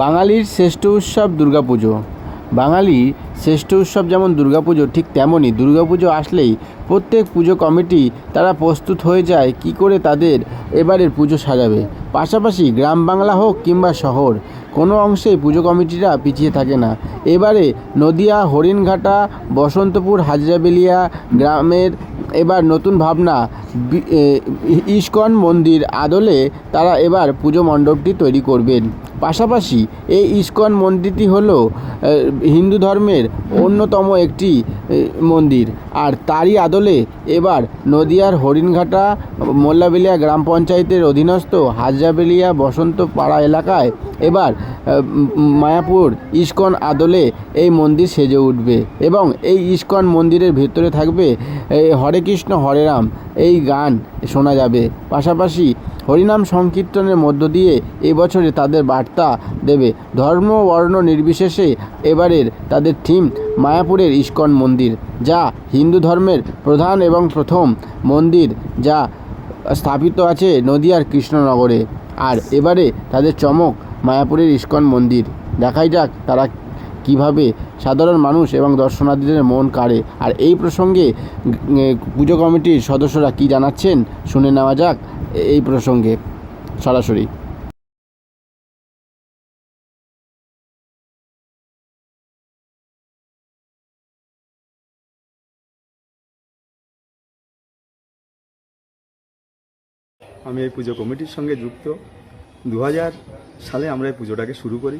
বাঙালির শ্রেষ্ঠ উৎসব দুর্গাপুজো। বাঙালি শ্রেষ্ঠ উৎসব যেমন দুর্গাপুজো, ঠিক তেমনই দুর্গাপুজো আসলেই প্রত্যেক পুজো কমিটি তারা প্রস্তুত হয়ে যায় কী করে তাদের এবারের পুজো সাজাবে। পাশাপাশি গ্রাম বাংলা হোক কিংবা শহর, কোনো অংশেই পুজো কমিটিরা পিছিয়ে থাকে না। এবারে নদিয়া, হরিণঘাটা, বসন্তপুর, হাজরাবেলিয়া গ্রামের এবার নতুন ভাবনা ইস্কন মন্দির আদলে তারা এবার পুজো মণ্ডপটি তৈরি করবেন। পাশাপাশি এই ইস্কন মন্দিরটি হল হিন্দু ধর্মের অন্যতম একটি মন্দির। আর তারই আদলে এবার নদিয়ার হরিণঘাটা, মোল্লাবেলিয়া গ্রাম পঞ্চায়েতের অধীনস্থ হাজরাবেলিয়া বসন্তপাড়া এলাকায় এবার মায়াপুর ইস্কন আদলে এই মন্দির সেজে উঠবে। এবং এই ইস্কন মন্দিরের ভেতরে থাকবে হরে কৃষ্ণ, হরে রাম। এই গান শোনা যাবে। পাশাপাশি হরিনাম সংকীর্তনের মধ্য দিয়ে এবছরে তাদের বার্তা দেবে। ধর্ম বর্ণ নির্বিশেষে এবারের তাদের থিম মায়াপুরের ইস্কন মন্দির, যা হিন্দু ধর্মের প্রধান এবং প্রথম মন্দির, যা স্থাপিত আছে নদিয়ার কৃষ্ণনগরে। আর এবারে তাদের চমক মায়াপুরের ইস্কন মন্দির। দেখাই যাক তারা কীভাবে সাধারণ মানুষ এবং দর্শনার্থীদের মন কাড়ে? আর এই প্রসঙ্গে পুজো কমিটির সদস্যরা কি জানাচ্ছেন? শুনে নেওয়া যাক এই প্রসঙ্গে সরাসরি। আমি এই পুজো কমিটির সঙ্গে যুক্ত। দু হাজার সালে আমরা এই পুজোটাকে শুরু করি।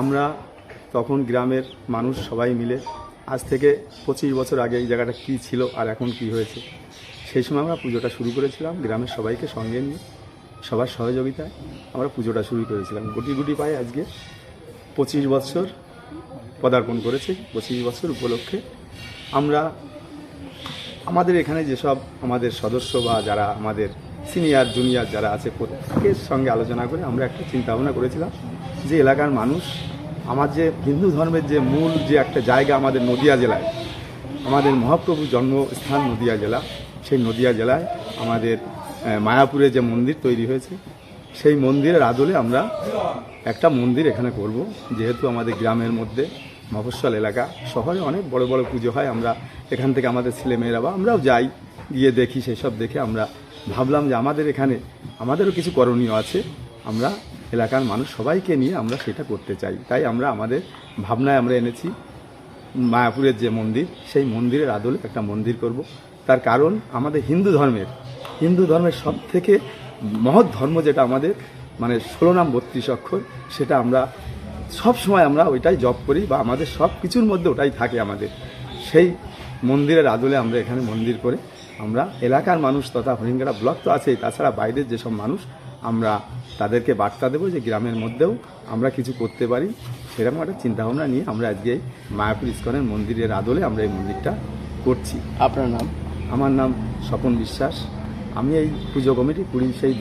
আমরা তখন গ্রামের মানুষ সবাই মিলে আজ থেকে পঁচিশ বছর আগে এই জায়গাটা কী ছিল আর এখন কি হয়েছে, সেই সময় আমরা পুজোটা শুরু করেছিলাম গ্রামের সবাইকে সঙ্গে নিয়ে, সবার সহযোগিতায় আমরা পুজোটা শুরু করেছিলাম। গুটি গুটি পায়ে আজকে পঁচিশ বছর পদার্পণ করেছে, পঁচিশ বছর উপলক্ষে আমরা আমাদের এখানে যেসব আমাদের সদস্য বা যারা আমাদের সিনিয়র, জুনিয়র যারা আছে, প্রত্যেকের সঙ্গে আলোচনা করে আমরা একটা চিন্তা ভাবনা করেছিলাম যে এলাকার মানুষ আমার যে হিন্দু ধর্মের যে মূল যে একটা জায়গা আমাদের নদিয়া জেলায়, আমাদের মহাপ্রভুর জন্মস্থান নদিয়া জেলা, সেই নদিয়া জেলায় আমাদের মায়াপুরে যে মন্দির তৈরি হয়েছে, সেই মন্দিরের আদলে আমরা একটা মন্দির এখানে করব। যেহেতু আমাদের গ্রামের মধ্যে মফস্বল এলাকা, শহরে অনেক বড় বড় পুজো হয়, আমরা এখান থেকে আমাদের ছেলেমেয়েরা বা আমরাও যাই, গিয়ে দেখি, সেসব দেখে আমরা ভাবলাম যে আমাদের এখানে, আমাদেরও কিছু করণীয় আছে, আমরা এলাকার মানুষ সবাইকে নিয়ে আমরা সেটা করতে চাই। তাই আমরা আমাদের ভাবনায় আমরা এনেছি। মায়াপুরের যে মন্দির, সেই মন্দিরের আদলে একটা মন্দির করব। তার কারণ আমাদের হিন্দু ধর্মের হিন্দু ধর্মের সব থেকে মহৎ ধর্ম যেটা আমাদের মানে ষোলো নাম বত্রিশ অক্ষর, সেটা আমরা সব সময় আমরা ওইটাই জপ করি বা আমাদের সব কিছুর মধ্যে ওটাই থাকে আমাদের। সেই মন্দিরের আদলে আমরা এখানে মন্দির করে আমরা এলাকার মানুষ তথা হরিঙ্গারা ব্লক তো আছেই, তাছাড়া বাইরের যেসব মানুষ আমরা তাদেরকে বার্তা দেবো যে গ্রামের মধ্যেও আমরা কিছু করতে পারি। সেরকম একটা চিন্তাভাবনা নিয়ে আমরা আজকে মায়াপুর ইস্কনের মন্দিরের আদলে আমরা এই মন্দিরটা করছি। আপনার নাম? আমার নাম স্বপন বিশ্বাস। আমি এই পুজো কমিটি কুড়ি সেই